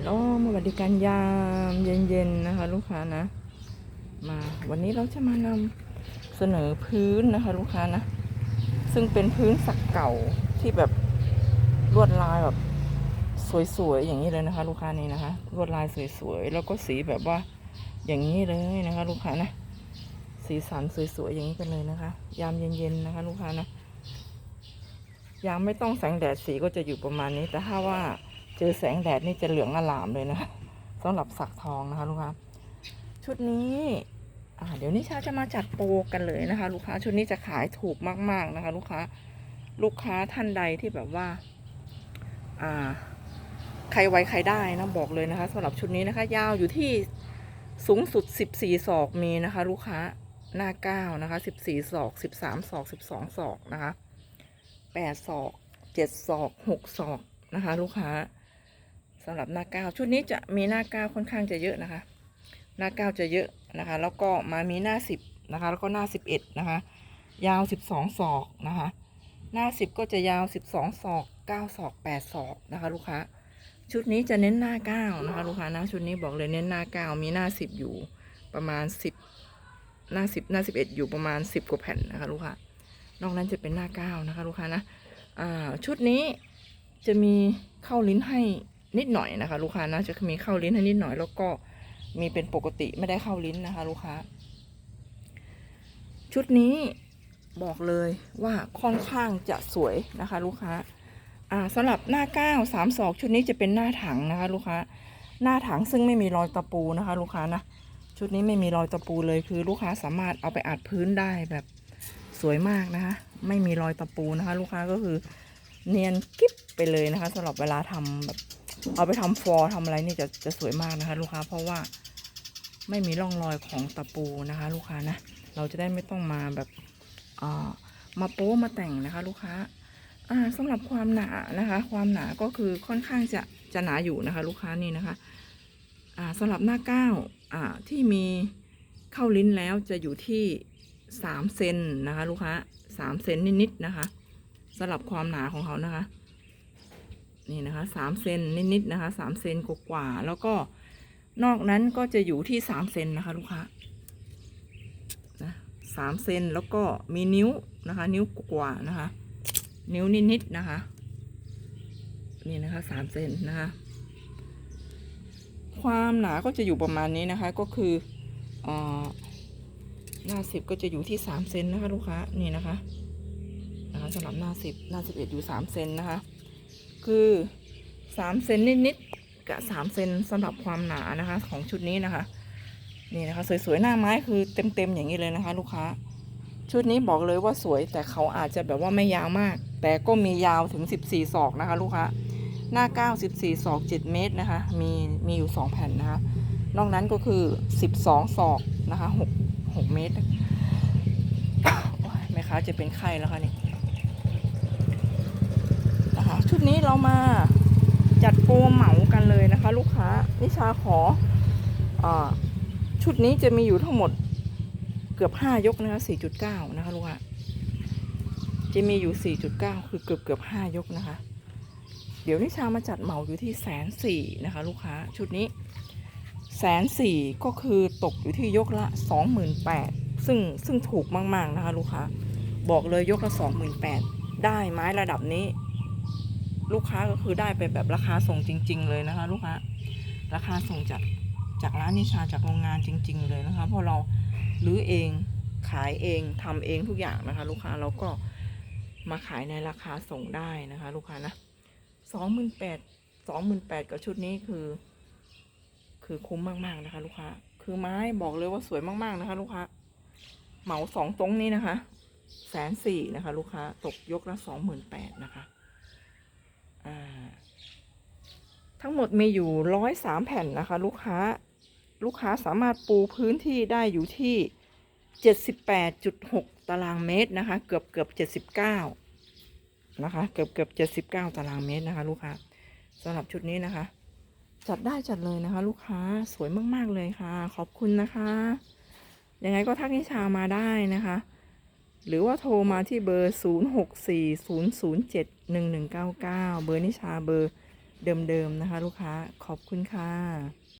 ลโหลสวัสดีการยามเย็นๆนะคะ ลูกค้านะ มาวันนี้เราจะมานำเสนอพื้นนะคะ ลูกค้านะ ซึ่งเป็นพื้นสักเก่าที่แบบลวดลายแบบสวยๆอย่างนี้เลยนะคะ ลูกค้านี่นะคะลวดลายสวยๆแล้วก็สีแบบว่าอย่างนี้เลยนะคะ ลูกค้านะ สีสันสวยๆอย่างนี้กันเลยนะคะ ยามเย็นๆนะคะ ลูกค้านะยามไม่ต้องแสงแดดสีก็จะอยู่ประมาณนี้ แต่ถ้าว่า เจอแสงแดดนี่จะเหลืองอลามเลยนะสำหรับสักทองนะคะลูกค้าชุดนี้เดี๋ยวนิชาจะมาจัดโปรกันเลยนะคะ ลูกค้า ชุดนี้จะขายถูกมาก ๆนะคะ ลูกค้าลูกค้าท่านใดที่แบบว่า อ่า ใครไวใครได้นะบอกเลยนะคะสำหรับชุดนี้นะคะ ยาวอยู่ที่สูงสุด 14 ศอกมีนะคะ ลูกค้าหน้าเก้านะคะ 14 ศอก 13 ศอก 12 ศอกนะคะ 8 ศอก 7 ศอก 6 ศอกนะคะ ลูกค้า สำหรับหน้าเก้าชุดนี้จะมีหน้าเก้าค่อนข้างจะเยอะนะคะ หน้าเก้าจะเยอะนะคะ แล้วก็มามีหน้า10นะคะ แล้วก็หน้า11นะคะ ยาว12ศอกนะคะ หน้า10ก็จะยาว12ศอก9ศอก8ศอกนะคะ ลูกค้า ชุดนี้จะเน้นหน้าเก้านะคะ ลูกค้านะชุดนี้บอกเลยเน้นหน้าเก้ามีหน้า10อยู่ประมาณ10หน้า10หน้า11อยู่ประมาณ10กว่าแผ่นนะคะ ลูกค้านอกนั้นจะเป็นหน้าเก้านะคะ ลูกค้านะอ่าชุดนี้จะมีเข้าลิ้นให้ นิดหน่อยนะคะ ลูกค้านะจะมีเข้าลิ้นให้นิดหน่อยแล้วก็มีเป็นปกติไม่ได้เข้าลิ้นนะคะ ลูกค้า ชุดนี้บอกเลยว่าค่อนข้างจะสวยนะคะ ลูกค้าอ่าสำหรับหน้าก้าวสามศอกชุดนี้จะเป็นหน้าถังนะคะ ลูกค้า หน้าถังซึ่งไม่มีรอยตะปูนะคะ ลูกค้านะชุดนี้ไม่มีรอยตะปูเลยคือลูกค้าสามารถเอาไปอัดพื้นได้แบบสวยมากนะคะไม่มีรอยตะปูนะคะ ลูกค้าก็คือเนียนกิ๊บไปเลยนะคะสำหรับเวลาทำแบบ เอาไปทำฟอร์ทำอะไรนี่จะจะสวยมากนะคะ ลูกค้าเพราะว่าไม่มีร่องรอยของตะปูนะคะ ลูกค้านะเราจะได้ไม่ต้องมาแบบอ่ามาโป๊มาแต่งนะคะ ลูกค้าอ่าสำหรับความหนานะคะ ความหนาก็คือค่อนข้างจะจะหนาอยู่นะคะ ลูกค้านี่นะคะอ่าสำหรับหน้าก้าอ่าที่มีเข้าลิ้นแล้วจะอยู่ที่สามเซนนะคะ ลูกค้าสามเซนนิดๆนะคะสำหรับความหนาของเขานะคะ นี่นะคะสามเซนนิดๆนะคะสามเซนกว่าๆแล้วก็นอกนั้นก็จะอยู่ที่สามเซนนะคะลูกค้านะสามเซนแล้วก็มีนิ้วนะคะ นิ้วกว่านะคะ นิ้วนิดๆนะคะ นี่นะคะสามเซนนะคะ ความหนาก็จะอยู่ประมาณนี้นะคะ ก็คืออ่อหน้าสิบก็จะอยู่ที่สามเซนนะคะ ลูกค้านี่นะคะนะคะสำหรับหน้าสิบหน้าสิบเอ็ดอยู่สามเซนนะคะ คือสามเซนนิดๆกับสามเซนสำหรับความหนานะคะ ของชุดนี้นะคะ นี่นะคะ สวยๆหน้าไม้คือเต็มๆอย่างนี้เลยนะคะ ลูกค้า ชุดนี้บอกเลยว่าสวยแต่เขาอาจจะแบบว่าไม่ยาวมาก แต่ก็มียาวถึง 14 ศอกนะคะ ลูกค้าหน้า9 14ศอก 7 เมตรนะคะ มีมีอยู่ 2 แผ่นนะคะ นอกนั้นก็คือ 12 ศอกนะคะ 6 6 เมตรแม่ค้าจะเป็นไข้แล้วค่ะนี่ คะชุดนี้เรามาจัดโปรเหมากันเลยนะคะ ลูกค้านิชาขออชุดนี้จะมีอยู่ทั้งหมดเกือบห้ายกนะคะสี่จุดเก้านะคะลูกค้าจะมีอยู่สี่จุดเก้าคือเกือบเกือบห้ายกนะคะ เดี๋ยวนิชามาจัดเหมาอยู่ที่แสนสี่นะคะ ลูกค้าชุดนี้แสนสี่ก็คือตกอยู่ที่ยกละสองหมื่นแปดซึ่งซึ่งถูกมาก ๆ นะคะ ลูกค้า บอกเลยยกละสองหมื่นแปดได้ไม้ระดับนี้ ลูกค้าก็คือได้ไปแบบราคาส่งจริง ๆ เลยนะคะ ลูกค้าราคาส่งจากจากร้านนิชาจากโรงงานจริง ๆ เลยนะคะเพราะเรารื้อเองขายเองทำเองทุกอย่างนะคะ ลูกค้าเราก็มาขายในราคาส่งได้นะคะ ลูกค้านะสองหมื่นแปดสองหมื่นแปดกับชุดนี้คือ คือคุ้มมากๆนะคะ ลูกค้า คือไม้บอกเลยว่าสวยมากๆนะคะ ลูกค้า เหมาสองตรงนี้นะคะแสนสี่นะคะ ลูกค้าตกยกละสองหมื่นแปดนะคะ ทั้งหมดมีอยู่ร้อยสามแผ่นนะคะ ลูกค้าลูกค้าสามารถปูพื้นที่ได้อยู่ที่78.6ตารางเมตรนะคะ เกือบเกือบ79นะคะเกือบเกือบ79ตารางเมตรนะคะ ลูกค้าสำหรับชุดนี้นะคะ จัดได้จัดเลยนะคะ ลูกค้าสวยมาก ๆ เลยค่ะ ขอบคุณนะคะ ยังไงก็ทักนิชามาได้นะคะ หรือว่าโทรมาที่เบอร์ 0640071199 เบอร์นิชาเบอร์เดิมๆนะคะ ลูกค้าขอบคุณค่ะ